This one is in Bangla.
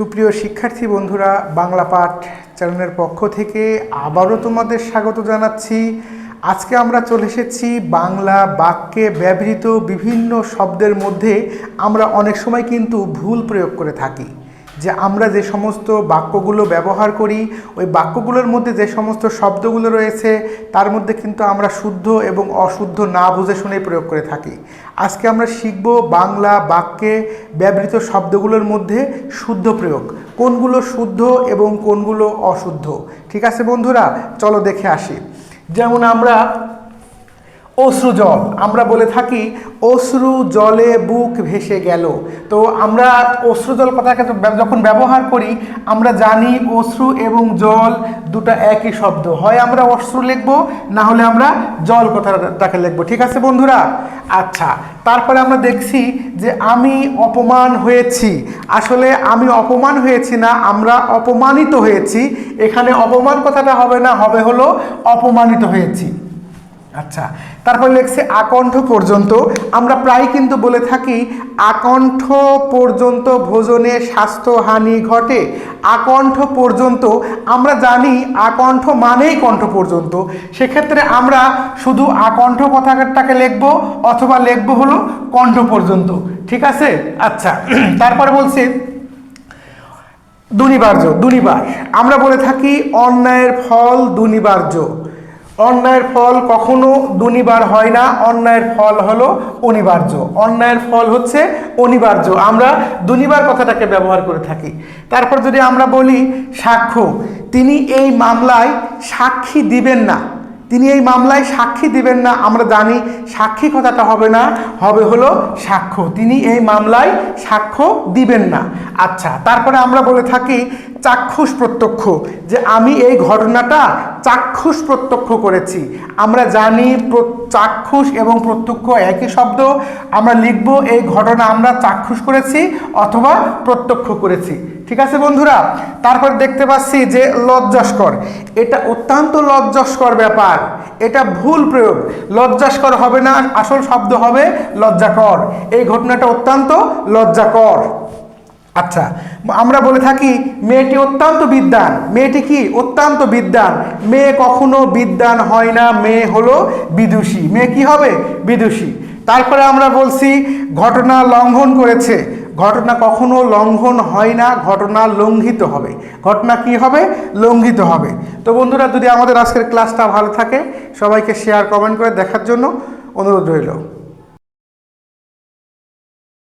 সুপ্রিয় শিক্ষার্থী বন্ধুরা, বাংলা পাঠ চ্যানেলের পক্ষ থেকে আবারও তোমাদের স্বাগত জানাচ্ছি। আজকে আমরা চলে এসেছি বাংলা বাক্যে ব্যবহৃত বিভিন্ন শব্দের মধ্যে। আমরা অনেক সময় কিন্তু ভুল প্রয়োগ করে থাকি। যে আমরা যে সমস্ত বাক্যগুলো ব্যবহার করি, ওই বাক্যগুলোর মধ্যে যে সমস্ত শব্দগুলো রয়েছে, তার মধ্যে কিন্তু আমরা শুদ্ধ এবং অশুদ্ধ না বুঝে শুনে প্রয়োগ করে থাকি। আজকে আমরা শিখব বাংলা বাক্যে ব্যবহৃত শব্দগুলোর মধ্যে শুদ্ধ প্রয়োগ। কোনগুলো শুদ্ধ এবং কোনগুলো অশুদ্ধ? ঠিক আছে বন্ধুরা, চলো দেখে আসি। যেমন আমরা অশ্রু জল। আমরা বলে থাকি, অশ্রু জলে বুক ভেসে গেল। তো আমরা অশ্রু জল কথাকে যখন ব্যবহার করি, আমরা জানি অশ্রু এবং জল দুটো একই শব্দ। হয় আমরা অশ্রু লিখব, না হলে আমরা জল কথাটাকে লিখব। ঠিক আছে বন্ধুরা? আচ্ছা তারপরে আমরা দেখছি যে আমি অপমান হয়েছি। আসলে আমি অপমান হয়েছি না, আমরা অপমানিত হয়েছি। এখানে অপমান কথাটা হবে না, হবে হলো অপমানিত হয়েছি। আচ্ছা তারপর লেখছে আকণ্ঠ পর্যন্ত। আমরা প্রায় কিন্তু বলে থাকি, আকণ্ঠ পর্যন্ত ভোজনে স্বাস্থ্যহানি ঘটে। আকণ্ঠ পর্যন্ত, আমরা জানি আকণ্ঠ মানেই কণ্ঠ পর্যন্ত। সেক্ষেত্রে আমরা শুধু আকণ্ঠ কথাটাকে লিখব অথবা লিখব হলো কণ্ঠ পর্যন্ত। ঠিক আছে? আচ্ছা তারপরে বলছি দুনিবার্য, দুনিবার। আমরা বলে থাকি অন্যায়ের ফল দুনিবার্য। অন্যায়ের ফল কখনো দুনিবার হয় না, অন্যায়ের ফল হলো অনিবার্য। অন্যায়ের ফল হচ্ছে অনিবার্য। আমরা দুনিবার কথাটাকে ব্যবহার করে থাকি। তারপর যদি আমরা বলি সাক্ষ্য, তিনি এই মামলায় সাক্ষী দিবেন না। তিনি এই মামলায় সাক্ষী দিবেন না, আমরা জানি সাক্ষী কথাটা হবে না, হবে হলো সাক্ষ্য। তিনি এই মামলায় সাক্ষ্য দিবেন না। আচ্ছা তারপরে আমরা বলে থাকি চাক্ষুষ প্রত্যক্ষ, যে আমি এই ঘটনাটা চাক্ষুষ প্রত্যক্ষ করেছি। আমরা জানি চাক্ষুষ এবং প্রত্যক্ষ একই শব্দ। আমরা লিখব এই ঘটনা আমরা চাক্ষুষ করেছি অথবা প্রত্যক্ষ করেছি। ঠিক আছে বন্ধুরা? তারপর দেখতে পাচ্ছি যে লজ্জাস্কর। এটা অত্যন্ত লজ্জাস্কর ব্যাপার। এটা ভুল প্রয়োগ। লজ্জাস্কর হবে না, আসল শব্দ হবে লজ্জাকর। এই ঘটনাটা অত্যন্ত লজ্জাকর। আচ্ছা আমরা বলে থাকি মেয়েটি অত্যন্ত বিদ্যান মেয়েটি কি? অত্যন্ত বিদ্যান মেয়ে কখনো বিদ্যান হয় না, মেয়ে হলো বিদুষী। মেয়ে কি হবে? বিদুষী। তারপরে আমরা বলছি, ঘটনা লঙ্ঘন করেছে। ঘটনা কখনো লঙ্ঘন হয় না, ঘটনা লঙ্ঘিত হবে। ঘটনা কি হবে? লঙ্ঘিত হবে। তো বন্ধুরা, যদি আমাদের আজকের ক্লাসটা ভালো থাকে, সবাইকে শেয়ার কমেন্ট করে দেখার জন্য অনুরোধ রইল।